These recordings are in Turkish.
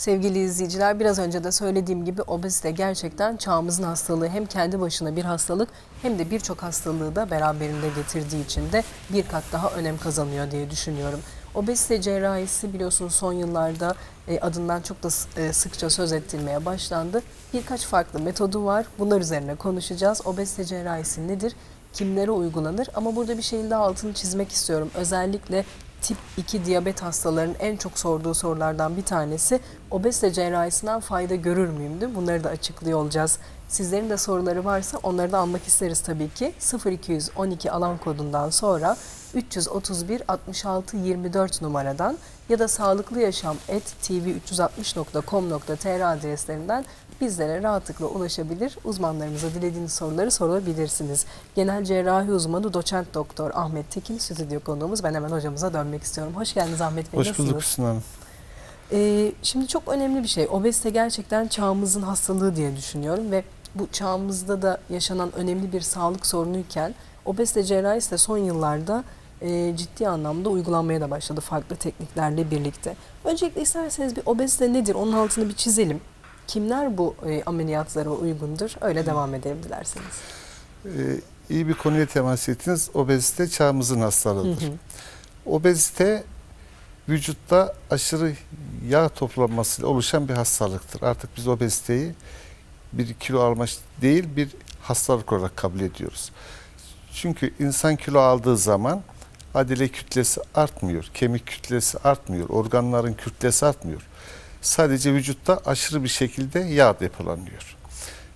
Sevgili izleyiciler biraz önce de söylediğim gibi obezite gerçekten çağımızın hastalığı hem kendi başına bir hastalık hem de birçok hastalığı da beraberinde getirdiği için de bir kat daha önem kazanıyor diye düşünüyorum. Obezite cerrahisi biliyorsunuz son yıllarda e, adından çok da e, sıkça söz ettirmeye başlandı. Birkaç farklı metodu var. Bunlar üzerine konuşacağız. Obezite cerrahisi nedir? Kimlere uygulanır? Ama burada bir şeyin daha altını çizmek istiyorum. Özellikle tip 2 diyabet hastalarının en çok sorduğu sorulardan bir tanesi obezite cerrahisinden fayda görür müyümdü? Bunları da açıklıyor olacağız. Sizlerin de soruları varsa onları da almak isteriz tabii ki. 0212 alan kodundan sonra 331 66 24 numaradan ya da sağlıklı yaşam tv360.com.tr adreslerinden bizlere rahatlıkla ulaşabilir. Uzmanlarımıza dilediğiniz soruları sorabilirsiniz. Genel cerrahi uzmanı doçent doktor Ahmet Tekin stüdyo konuğumuz. Ben hemen hocamıza dönmek istiyorum. Hoş geldiniz Ahmet Bey. Hoş Nasılsınız? bulduk Hüsnü Hanım. Ee, şimdi çok önemli bir şey. Obezite gerçekten çağımızın hastalığı diye düşünüyorum ve bu çağımızda da yaşanan önemli bir sağlık sorunuyken obezite cerrahisi de son yıllarda e, ciddi anlamda uygulanmaya da başladı farklı tekniklerle birlikte. Öncelikle isterseniz bir obezite nedir onun altını bir çizelim. Kimler bu e, ameliyatlara uygundur? Öyle devam edelim dilerseniz. Ee, iyi bir konuya temas ettiniz. Obezite çağımızın hastalığıdır. Hı hı. Obezite vücutta aşırı yağ toplanmasıyla oluşan bir hastalıktır. Artık biz obeziteyi bir kilo alma değil bir hastalık olarak kabul ediyoruz. Çünkü insan kilo aldığı zaman adile kütlesi artmıyor, kemik kütlesi artmıyor, organların kütlesi artmıyor. Sadece vücutta aşırı bir şekilde yağ depolanıyor.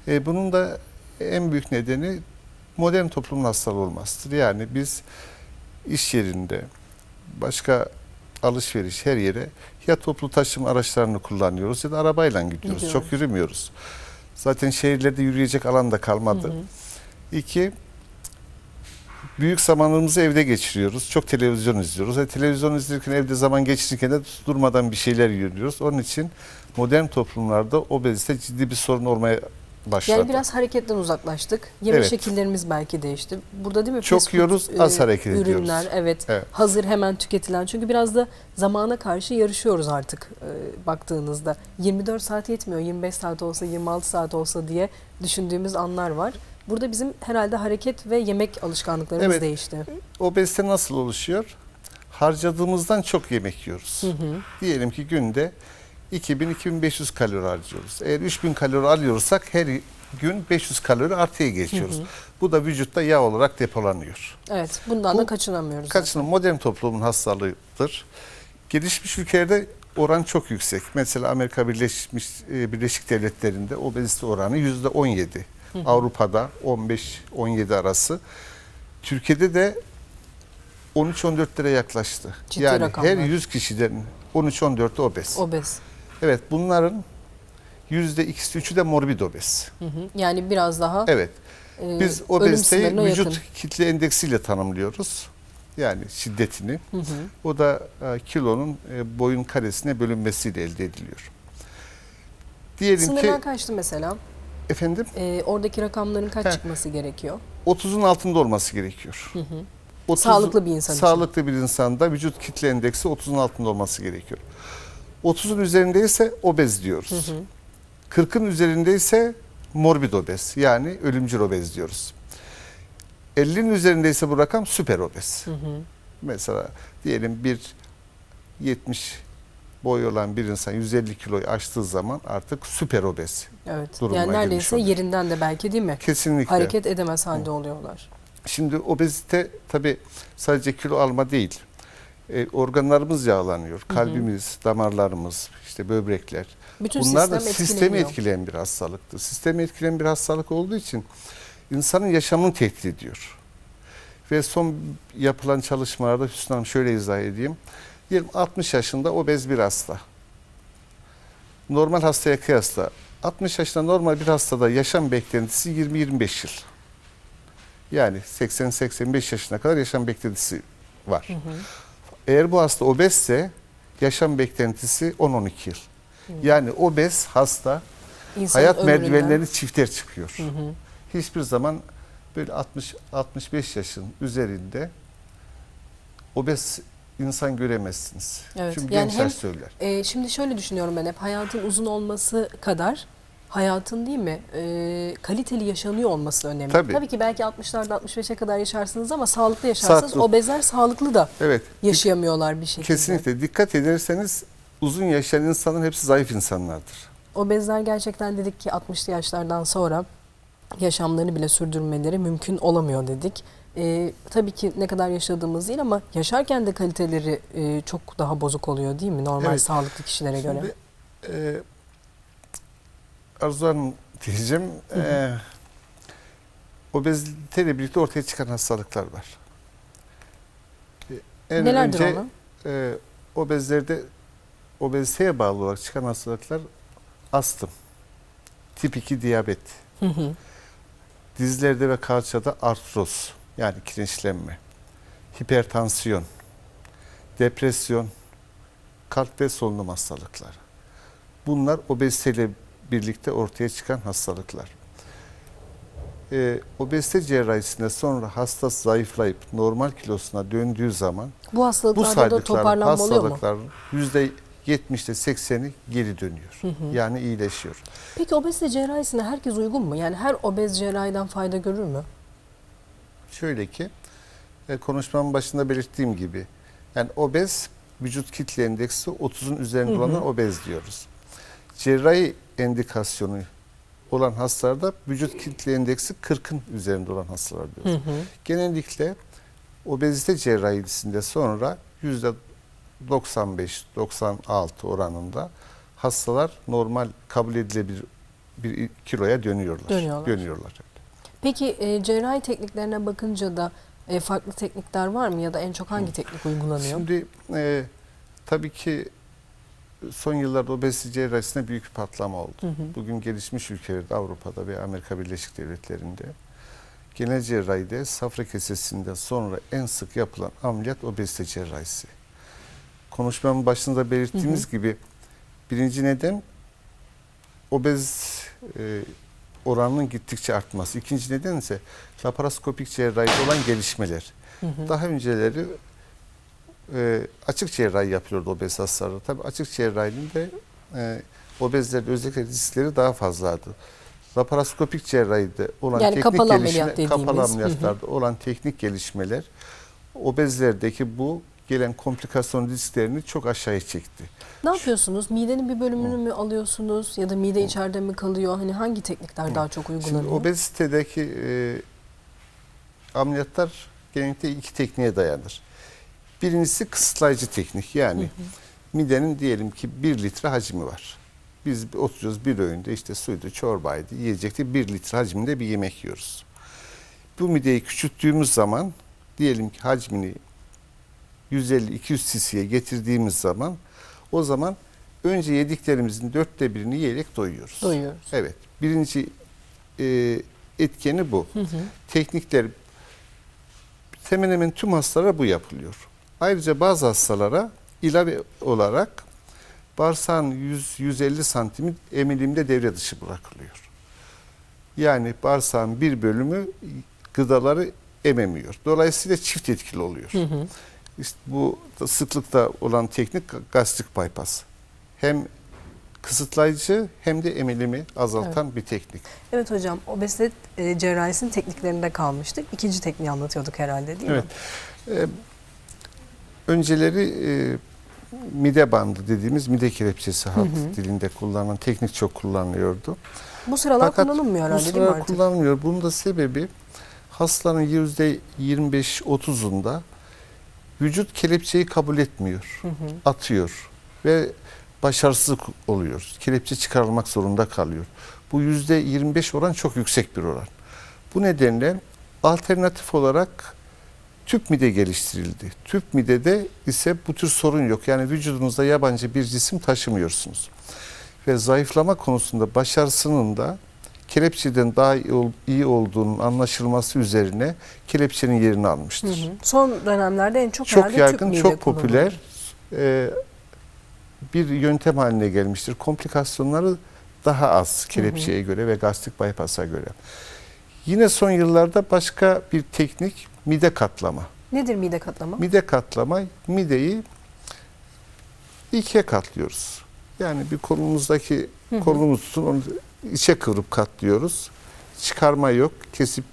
E, bunun da en büyük nedeni modern toplumun hastalığı olmasıdır. Yani biz iş yerinde, başka alışveriş her yere ya toplu taşıma araçlarını kullanıyoruz ya da arabayla gidiyoruz. Gidiyoruz. Çok yürümüyoruz. Zaten şehirlerde yürüyecek alan da kalmadı. Hı hı. İki, büyük zamanımızı evde geçiriyoruz. Çok televizyon izliyoruz. E, televizyon izlerken evde zaman geçirirken de durmadan bir şeyler yiyoruz. Onun için modern toplumlarda obezite ciddi bir sorun olmaya başladı. Yani biraz hareketten uzaklaştık. Yeme Evet. şekillerimiz belki değişti. Burada değil mi? Çok Fast food, yiyoruz, az e, hareket ediyoruz. Ürünler evet, Evet. hazır hemen tüketilen. Çünkü biraz da zamana karşı yarışıyoruz artık e, baktığınızda. 24 saat yetmiyor. 25 saat olsa, 26 saat olsa diye düşündüğümüz anlar var. Burada bizim herhalde hareket ve yemek alışkanlıklarımız Evet. değişti. Obezite nasıl oluşuyor? Harcadığımızdan çok yemek yiyoruz. Hı hı. Diyelim ki günde 2000-2500 kalori harcıyoruz. Eğer 3000 kalori alıyorsak her gün 500 kalori artıya geçiyoruz. Hı hı. Bu da vücutta yağ olarak depolanıyor. Evet, bundan Bu da kaçınamıyoruz. Kaçının modern toplumun hastalığıdır. Gelişmiş ülkelerde oran çok yüksek. Mesela Amerika Birleşmiş e, Birleşik Devletleri'nde obezite oranı yüzde 17. Avrupa'da 15-17 arası. Türkiye'de de 13-14 lira yaklaştı. Ciddi yani rakamlar. her 100 kişiden 13-14'ü obez. Obez. Evet bunların yüzde ikisi üçü de morbid obez. Hı hı. Yani biraz daha Evet. e, Biz obeziteyi vücut yakın. kitle endeksiyle tanımlıyoruz. Yani şiddetini. Hı hı. O da e, kilonun e, boyun karesine bölünmesiyle elde ediliyor. Diyelim Sınırdan ki kaçtı mesela? Efendim E, oradaki rakamların kaç Heh. çıkması gerekiyor? 30'un altında olması gerekiyor. Hı hı. 30 Sağlıklı bir insan için. Sağlıklı bir insanda vücut kitle endeksi 30'un altında olması gerekiyor. 30'un üzerindeyse obez diyoruz. Hı hı. 40'ın üzerindeyse morbid obez yani ölümcül obez diyoruz. 50'nin üzerindeyse bu rakam süper obez. Hı hı. Mesela diyelim bir 70 boy olan bir insan 150 kiloyu aştığı zaman artık süper obez. Evet. durumuna yani neredeyse yerinden de belki değil mi? Kesinlikle. Hareket edemez halde oluyorlar. Şimdi obezite tabi sadece kilo alma değil. E, organlarımız yağlanıyor. Kalbimiz, damarlarımız, işte böbrekler. Bütün Bunlar da sistem sistemi etkileniyor. etkileyen bir hastalıktır. Sistemi etkileyen bir hastalık olduğu için insanın yaşamını tehdit ediyor. Ve son yapılan çalışmalarda Hüsnü Hanım şöyle izah edeyim. Diyelim 60 yaşında obez bir hasta. Normal hastaya kıyasla 60 yaşında normal bir hastada yaşam beklentisi 20-25 yıl. Yani 80-85 yaşına kadar yaşam beklentisi var. Hı hı. Eğer bu hasta obezse yaşam beklentisi 10-12 yıl. Yani obez hasta İnsanın hayat ömründen- merdivenlerini çifter çıkıyor. Hı hı. Hiçbir zaman böyle 60 65 yaşın üzerinde obez insan göremezsiniz. Evet, Çünkü yani gençler hem- söyler. Ee, şimdi şöyle düşünüyorum ben hep hayatın uzun olması kadar hayatın değil mi e, kaliteli yaşanıyor olması önemli. Tabii. ki belki 60'larda 65'e kadar yaşarsınız ama sağlıklı yaşarsanız Sağlıklı. obezler sağlıklı da Evet. yaşayamıyorlar bir şekilde. Kesinlikle. Dikkat ederseniz uzun yaşayan insanların hepsi zayıf insanlardır. Obezler gerçekten dedik ki 60'lı yaşlardan sonra yaşamlarını bile sürdürmeleri mümkün olamıyor dedik. Ee, tabii ki ne kadar yaşadığımız değil ama yaşarken de kaliteleri e, çok daha bozuk oluyor değil mi normal Evet. sağlıklı kişilere göre? Şimdi e, Arzu Hanım diyeceğim. E, obeziteyle birlikte ortaya çıkan hastalıklar var. E, En Nelerdir önce onlar? e, obezlerde obeziteye bağlı olarak çıkan hastalıklar astım, tip 2 diyabet, Hı hı. dizlerde ve kalçada artroz yani kireçlenme, hipertansiyon, depresyon, kalp ve solunum hastalıkları. Bunlar obeziteyle birlikte ortaya çıkan hastalıklar. Ee, obezite cerrahisinde sonra hasta zayıflayıp normal kilosuna döndüğü zaman Bu bu hastalıklarda da saydıkları toparlanma mu? hastalıkların %70'te 80'i geri dönüyor. Yani iyileşiyor. Peki obezite cerrahisine herkes uygun mu? Yani her obez cerrahiden fayda görür mü? Şöyle ki e, konuşmamın başında belirttiğim gibi yani obez vücut kitle endeksi 30'un üzerinde Hı hı. olanlar obez diyoruz. Cerrahi endikasyonu olan hastalarda vücut kitle endeksi 40'ın üzerinde olan hastalar diyoruz. Genellikle obezite cerrahisinde sonra %95-96 oranında hastalar normal kabul edilebilir bir kiloya dönüyorlar. Dönüyorlar. Dönüyorlar. Peki e, cerrahi tekniklerine bakınca da e, farklı teknikler var mı ya da en çok hangi teknik uygulanıyor? Şimdi e, tabii ki son yıllarda obezite cerrahisinde büyük bir patlama oldu. Hı hı. Bugün gelişmiş ülkelerde Avrupa'da ve Amerika Birleşik Devletleri'nde genel cerrahide safra kesesinden sonra en sık yapılan ameliyat obezite cerrahisi. Konuşmamın başında belirttiğimiz gibi birinci neden obez e, oranının gittikçe artması. İkinci neden ise laparoskopik cerrahide olan gelişmeler. Hı hı. Daha önceleri e, açık cerrahi yapıyordu obez hastaları. Tabii açık cerrahinin de e, obezlerde özellikle riskleri daha fazlaydı. Laparoskopik cerrahide olan Yani teknik kapalı gelişme, ameliyat kapalı Hı hı. ameliyatlarda olan teknik gelişmeler obezlerdeki bu gelen komplikasyon risklerini çok aşağıya çekti. Ne yapıyorsunuz? Midenin bir bölümünü mü alıyorsunuz ya da mide içeride mi kalıyor? Hani hangi teknikler daha çok Şimdi uygulanıyor? obezitedeki e, ameliyatlar genellikle iki tekniğe dayanır. Birincisi kısıtlayıcı teknik. Yani midenin diyelim ki bir litre hacmi var. Biz oturuyoruz bir öğünde işte suydu, çorbaydı, yiyecekti bir litre hacminde bir yemek yiyoruz. Bu mideyi küçülttüğümüz zaman diyelim ki hacmini 150-200 cc'ye getirdiğimiz zaman o zaman önce yediklerimizin dörtte birini yiyerek doyuyoruz. Doyuyoruz. Evet. Birinci e, etkeni bu. Hı hı. Teknikler hemen hemen tüm hastalara bu yapılıyor. Ayrıca bazı hastalara ilave olarak bağırsağın 100-150 santimin emilimde devre dışı bırakılıyor. Yani bağırsağın bir bölümü gıdaları ememiyor. Dolayısıyla çift etkili oluyor. Hı hı. İşte bu sıklıkta olan teknik gastrik bypass. Hem kısıtlayıcı hem de emilimi azaltan bir teknik. Evet hocam obezite e, cerrahisinin tekniklerinde kalmıştık. İkinci tekniği anlatıyorduk herhalde değil Evet. mi? Ee, önceleri e, mide bandı dediğimiz mide kelepçesi halk hı. dilinde kullanılan teknik çok kullanılıyordu. Bu sıralar Fakat kullanılmıyor Bu herhalde değil mi sıralar artık? kullanılmıyor. Bunun da sebebi hastaların %25-30'unda vücut kelepçeyi kabul etmiyor. Hı hı. atıyor ve başarısız oluyor. Kelepçe çıkarılmak zorunda kalıyor. Bu yüzde 25 oran çok yüksek bir oran. Bu nedenle alternatif olarak tüp mide geliştirildi. Tüp midede ise bu tür sorun yok. Yani vücudunuzda yabancı bir cisim taşımıyorsunuz. Ve zayıflama konusunda başarısının da kelepçeden daha iyi, ol- iyi olduğunun anlaşılması üzerine kelepçenin yerini Hı almıştır hı. Son dönemlerde en çok, çok yaygın, çok popüler e, bir yöntem haline gelmiştir. Komplikasyonları daha az kelepçeye göre ve gastrik bypass'a göre. Yine son yıllarda başka bir teknik mide katlama. Nedir mide katlama? Mide katlama, mideyi ikiye katlıyoruz. Yani bir kolumuzdaki Hı hı. kolumuzu tutun onu içe kıvrıp katlıyoruz. Çıkarma yok, kesip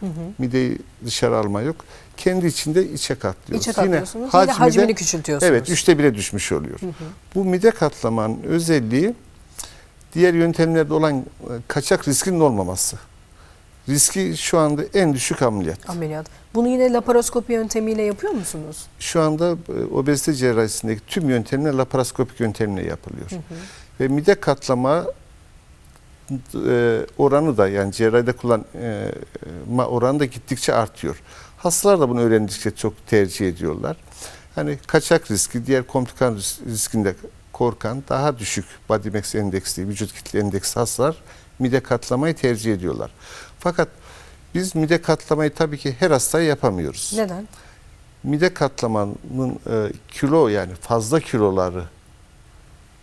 Hı hı. mideyi dışarı alma yok. Kendi içinde içe katlıyoruz. İçe katlıyorsunuz. Yine, de- hacmini küçültüyorsunuz. Evet, üçte bire düşmüş oluyor. Hı hı. Bu mide katlamanın özelliği diğer yöntemlerde olan kaçak riskinin olmaması. Riski şu anda en düşük ameliyat. Ameliyat. Bunu yine laparoskopi yöntemiyle yapıyor musunuz? Şu anda e, obezite cerrahisindeki tüm yöntemler laparoskopik yöntemle yapılıyor. Hı hı. Ve mide katlama e, oranı da yani cerrahide kullanma oranı da gittikçe artıyor. Hastalar da bunu öğrendikçe çok tercih ediyorlar. Hani kaçak riski, diğer komplikan ris- riskinde korkan daha düşük body mass endeksli, vücut kitle endeksli hastalar mide katlamayı tercih ediyorlar. Fakat biz mide katlamayı tabii ki her hastaya yapamıyoruz. Neden? Mide katlamanın e, kilo yani fazla kiloları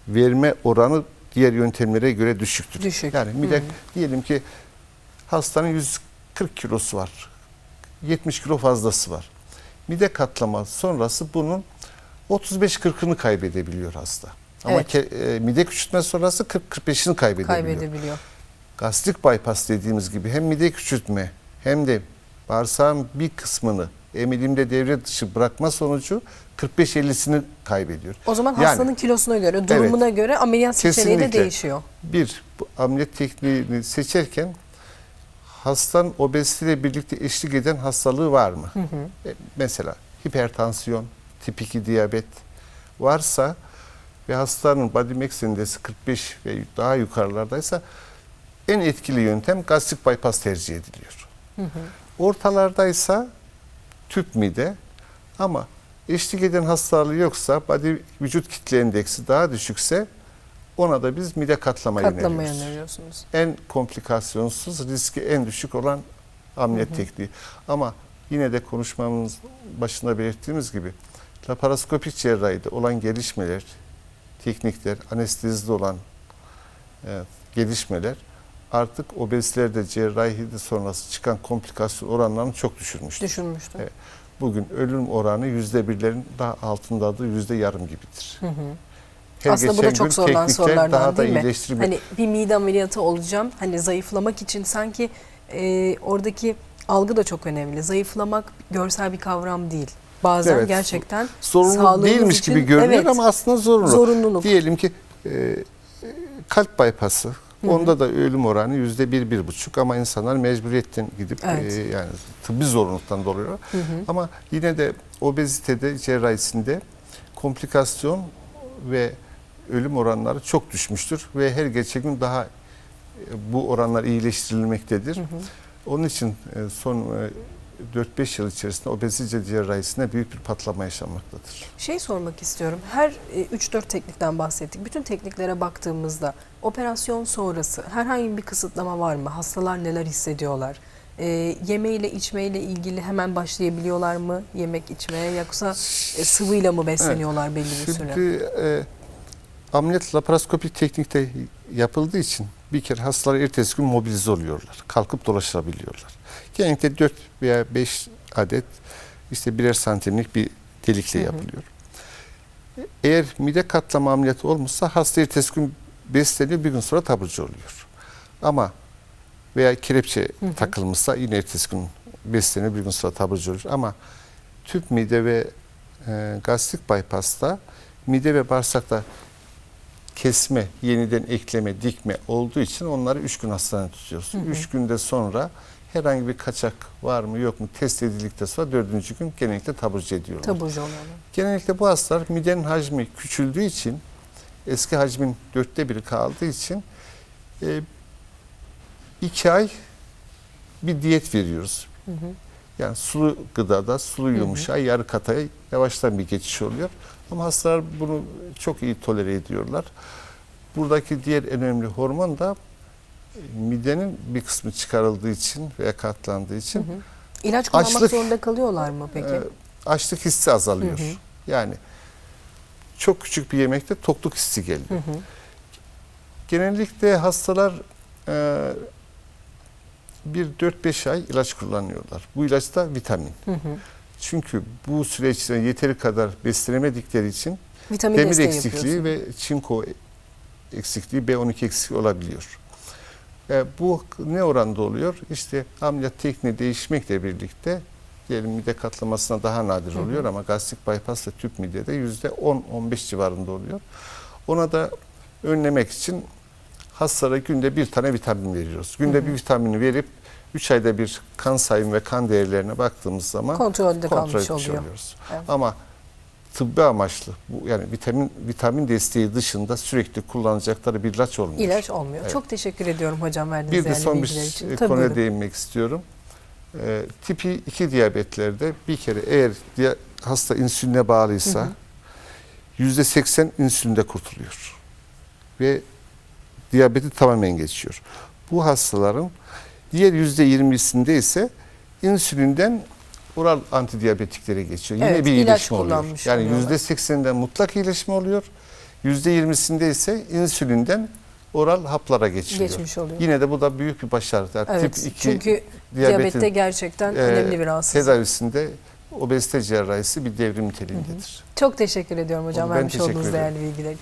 verme oranı diğer yöntemlere göre düşüktür. Düşük. Yani mide Hı. diyelim ki hastanın 140 kilosu var. 70 kilo fazlası var. Mide katlama sonrası bunun 35-40'ını kaybedebiliyor hasta. Ama Evet. ke- e, mide küçültme sonrası 40-45'ini kaybedebiliyor. Kaybedebiliyor. Gastrik bypass dediğimiz gibi hem mide küçültme hem de bağırsağın bir kısmını emilimde devre dışı bırakma sonucu 45-50'sini kaybediyor. O zaman Yani- hastanın kilosuna göre, durumuna göre ameliyat seçeneği de değişiyor. Bir, bu ameliyat tekniğini seçerken hastanın obeziteyle birlikte eşlik eden hastalığı var mı? Hı hı. E, Mesela hipertansiyon, tip 2 diyabet varsa ve hastanın body mass indeksi 45 ve daha yukarılardaysa en etkili yöntem gastrik bypass tercih ediliyor. Hı hı. Ortalardaysa tüp mide ama eşlik eden hastalığı yoksa body vücut kitle endeksi daha düşükse ona da biz mide katlamayı Katlamayı öneriyoruz. öneriyorsunuz. En komplikasyonsuz, riski en düşük olan ameliyat tekniği. Ama yine de konuşmamız başında belirttiğimiz gibi laparoskopik cerrahide olan gelişmeler, teknikler, anestezide olan e, gelişmeler artık obezitelerde cerrahi sonrası çıkan komplikasyon oranlarını çok düşürmüştür. Düşünmüştüm. Evet. Bugün ölüm oranı yüzde birlerin daha altındadır, yüzde yarım gibidir. Hı hı. Her Aslında bu da çok sorulan sorulardan daha da değil mi? Hani bir mide ameliyatı olacağım. Hani zayıflamak için sanki e, oradaki algı da çok önemli. Zayıflamak görsel bir kavram değil. Bazen Evet. gerçekten zorunlu değilmiş için- gibi görünüyor evet, ama aslında zorunlu. zorunluluk. Diyelim ki e, kalp bypassı. Hı. Onda da ölüm oranı yüzde bir, bir buçuk ama insanlar mecburiyetten gidip Evet. e, yani tıbbi zorunluluktan dolayı. Hı hı. Ama yine de obezitede cerrahisinde komplikasyon ve ölüm oranları çok düşmüştür ve her geçen gün daha e, bu oranlar iyileştirilmektedir. Hı hı. Onun için e, son e, 4-5 yıl içerisinde obezite cerrahisinde büyük bir patlama yaşanmaktadır. Şey sormak istiyorum. Her e, 3-4 teknikten bahsettik. Bütün tekniklere baktığımızda operasyon sonrası herhangi bir kısıtlama var mı? Hastalar neler hissediyorlar? E, yemeğiyle içmeyle ilgili hemen başlayabiliyorlar mı yemek içmeye yoksa e, sıvıyla mı besleniyorlar belli bir süre? Şimdi e, ameliyat laparoskopik teknikte yapıldığı için bir kere hastalar ertesi gün mobilize oluyorlar. Kalkıp dolaşabiliyorlar. Genellikle 4 veya 5 adet işte birer santimlik bir delikle Hı hı. yapılıyor. Eğer mide katlama ameliyatı olmuşsa hasta ertesi gün besleniyor bir gün sonra taburcu oluyor. Ama veya kelepçe Hı hı. takılmışsa yine ertesi gün besleniyor bir gün sonra taburcu oluyor. Ama tüp mide ve e, gastrik bypass'ta mide ve bağırsakta kesme, yeniden ekleme, dikme olduğu için onları 3 gün hastanede tutuyoruz. Hı hı. 3 günde sonra herhangi bir kaçak var mı yok mu test edildikten sonra dördüncü gün genellikle taburcu ediyorlar. Taburcu oluyorlar. Genellikle bu hastalar midenin hacmi küçüldüğü için eski hacmin dörtte biri kaldığı için e, iki ay bir diyet veriyoruz. Hı hı. Yani sulu gıdada, sulu yumuşa, yarı kataya yavaştan bir geçiş oluyor. Ama hastalar bunu çok iyi tolere ediyorlar. Buradaki diğer en önemli hormon da e, midenin bir kısmı çıkarıldığı için veya katlandığı için Hı hı. İlaç kullanmak Açlık- zorunda kalıyorlar mı peki? e, açlık hissi azalıyor. Hı hı. Yani çok küçük bir yemekte tokluk hissi geliyor. Hı hı. Genellikle hastalar e, bir 4-5 ay ilaç kullanıyorlar. Bu ilaç da vitamin. Hı hı. Çünkü bu süreçte yeteri kadar beslenemedikleri için Vitamin demir eksikliği ve çinko eksikliği, B12 eksikliği olabiliyor. E, bu ne oranda oluyor? İşte ameliyat tekniği değişmekle birlikte diyelim mide katlamasına daha nadir Hı hı. oluyor ama gastrik bypass ve tüp midede yüzde 10-15 civarında oluyor. Ona da önlemek için hastalara günde bir tane vitamin veriyoruz. Günde Hı hı. bir vitamini verip 3 ayda bir kan sayım ve kan değerlerine baktığımız zaman Kontrolde kontrol kalmış oluyor. oluyoruz. Evet. Ama tıbbi amaçlı bu yani vitamin vitamin desteği dışında sürekli kullanacakları bir ilaç olmuyor. İlaç olmuyor. Evet. Çok teşekkür ediyorum hocam verdiğiniz Bir de son bir için. e, Tabii konuya buyurun. değinmek istiyorum. Ee, tipi 2 diyabetlerde bir kere eğer diya- hasta insüline bağlıysa yüzde 80 insülinde kurtuluyor. Ve diyabeti tamamen geçiyor. Bu hastaların diğer yüzde 20'sinde ise insülinden oral antidiyabetiklere geçiyor. Yine Evet, bir iyileşme oluyor. Yani yüzde 80'den mutlak iyileşme oluyor. Yüzde 20'sinde ise insülinden oral haplara geçiliyor. Geçmiş oluyor. Yine de bu da büyük bir başarı. Yani Evet. tip 2 Çünkü diyabette gerçekten e, önemli bir rahatsızlık. tedavisinde obezite cerrahisi bir devrim niteliğindedir. Çok teşekkür ediyorum hocam Ben vermiş olduğunuz değerli bilgiler için.